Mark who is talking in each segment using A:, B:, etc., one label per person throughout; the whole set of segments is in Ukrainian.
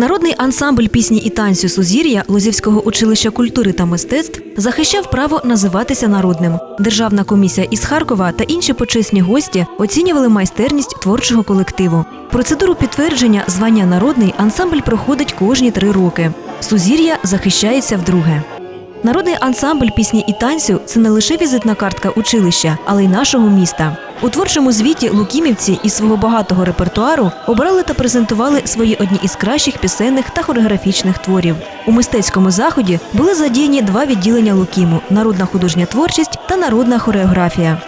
A: Народний ансамбль пісні і танцю Сузір'я Лозівського училища культури та мистецтв захищав право називатися народним. Державна комісія із Харкова та інші почесні гості оцінювали майстерність творчого колективу. Процедуру підтвердження звання народний ансамбль проходить кожні три роки. Сузір'я захищається вдруге. Народний ансамбль пісні і танцю це не лише візитна картка училища, але й нашого міста. У творчому звіті лукімівці із свого багатого репертуару обрали та презентували свої одні із кращих пісенних та хореографічних творів. У мистецькому заході були задіяні два відділення Лукіму народна художня творчість та народна хореографія.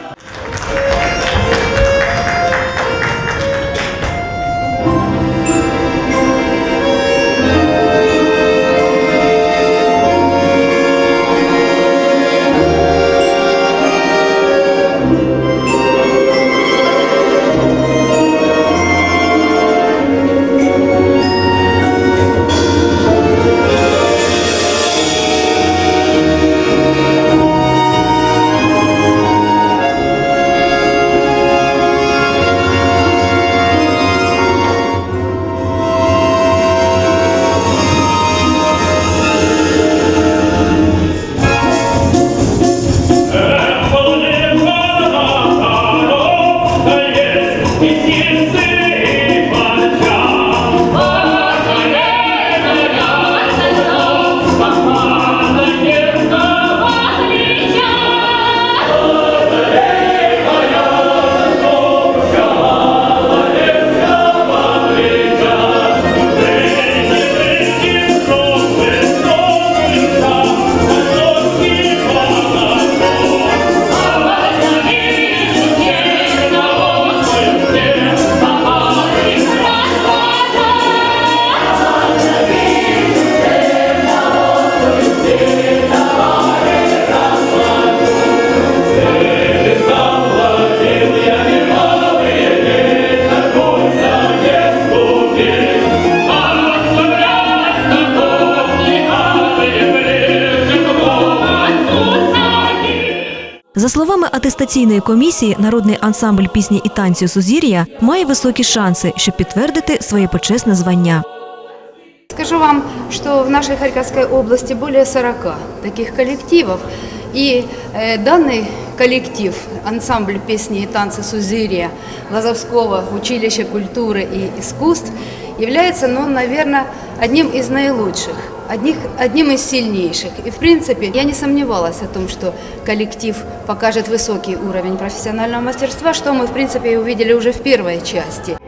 A: За словами атестаційної комісії, народний ансамбль пісні і танцю Сузір'я має високі шанси, щоб підтвердити своє почесне звання.
B: Скажу вам, что в нашей Харьковской области более 40 таких коллективов. И э, данный коллектив, ансамбль песни и танцы Сузирия Лазовского училища культуры и искусств, является, ну, наверное, одним из наилучших, одних, одним из сильнейших. И, в принципе, я не сомневалась о том, что коллектив покажет высокий уровень профессионального мастерства, что мы, в принципе, и увидели уже в первой части.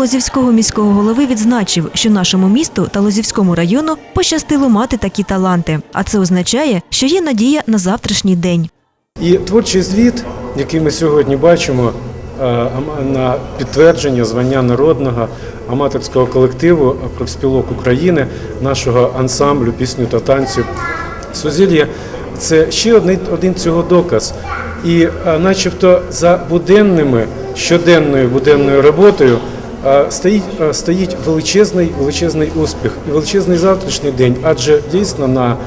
A: Лозівського міського голови відзначив, що нашому місту та Лозівському району пощастило мати такі таланти. А це означає, що є надія на завтрашній день.
C: І творчий звіт, який ми сьогодні бачимо е, на підтвердження звання народного аматорського колективу профспілок України, нашого ансамблю пісню та танцю Сузір'я, це ще один, цього доказ. І е, начебто за буденними, щоденною буденною роботою стоїть, е, стоїть величезний, величезний успіх і величезний завтрашній день, адже дійсно на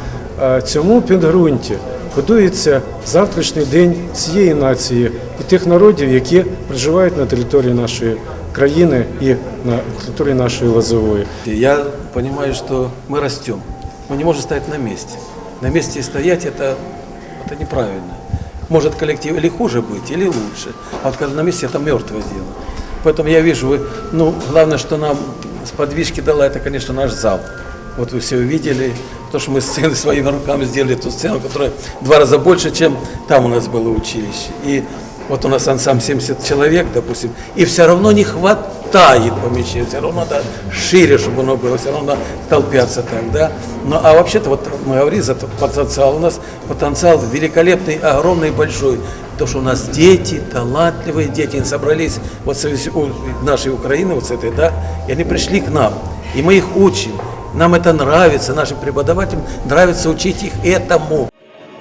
C: е, цьому підґрунті будується завтрашній день цієї нації і тих народів, які проживають на території нашої країни і на території нашої Лозової.
D: Я понимаю, что мы растем. Мы не можем стоять на месте. На месте стоять это, это неправильно. Может коллектив или хуже быть, или лучше. А вот когда на месте это мертвое дело. Поэтому я вижу, вы, ну, главное, что нам с подвижки дала, это, конечно, наш зал. Вот вы все увидели, то, что мы сцены своими руками сделали, ту сцену, которая в два раза больше, чем там у нас было училище. И вот у нас ансамбль 70 человек, допустим, и все равно не хватает помещения, все равно надо шире, чтобы оно было, все равно толпятся там, да. Ну, а вообще-то, вот мы говорили за потенциал, у нас потенциал великолепный, огромный, большой. То, что у нас дети, талантливые дети, они собрались вот с нашей Украины, вот с этой, да, и они пришли к нам, и мы их учим. Нам это нравится, нашим преподавателям нравится учить их этому.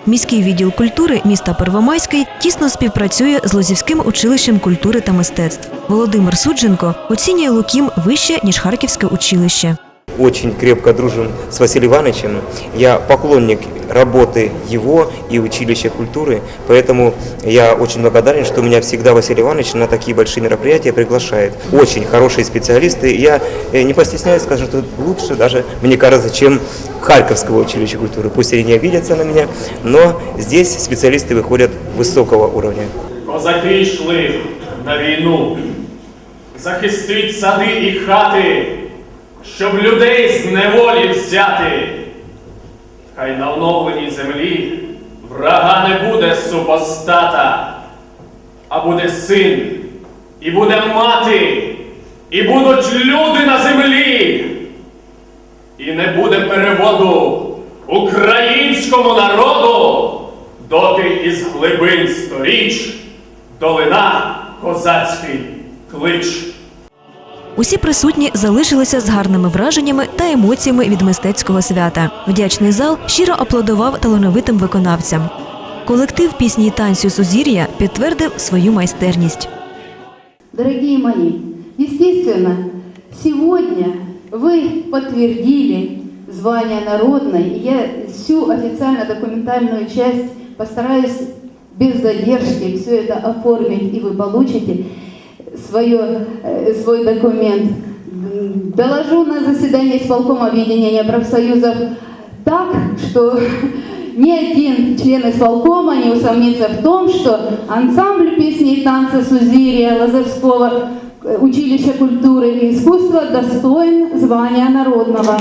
A: Міський відділ культури міста Первомайський тісно співпрацює з Лозівським училищем культури та мистецтв. Володимир Судженко оцінює Лукім вище ніж Харківське училище.
E: Очень крепко дружим с Василием Ивановичем. Я поклонник работы его и училища культуры, поэтому я очень благодарен, что меня всегда Василий Иванович на такие большие мероприятия приглашает. Очень хорошие специалисты. Я э, не постесняюсь, скажу, что лучше даже, мне кажется, чем Харьковского училища культуры. Пусть они не обидятся на меня, но здесь специалисты выходят высокого уровня.
F: Козаки на війну, захистить сади і хати, щоб людей з неволі взяти. Хай на оновленій землі врага не буде супостата, а буде син, і буде мати, і будуть люди на землі. І не буде переводу українському народу, доки із глибин сторіч долина козацький клич.
A: Усі присутні залишилися з гарними враженнями та емоціями від мистецького свята. Вдячний зал щиро аплодував талановитим виконавцям. Колектив пісні і танцю Сузір'я підтвердив свою майстерність.
G: Дорогие мои, естественно, сегодня вы подтвердили звание народной, и я всю официально-документальную часть постараюсь без задержки все это оформить, и вы получите свое, э, свой документ. М, Доложу на заседании исполкома объединения профсоюзов так, что ни один член исполкома не усомнится в том, что ансамбль песни и танца Сузирия Лазарского э, училища культуры и искусства достоин звания народного.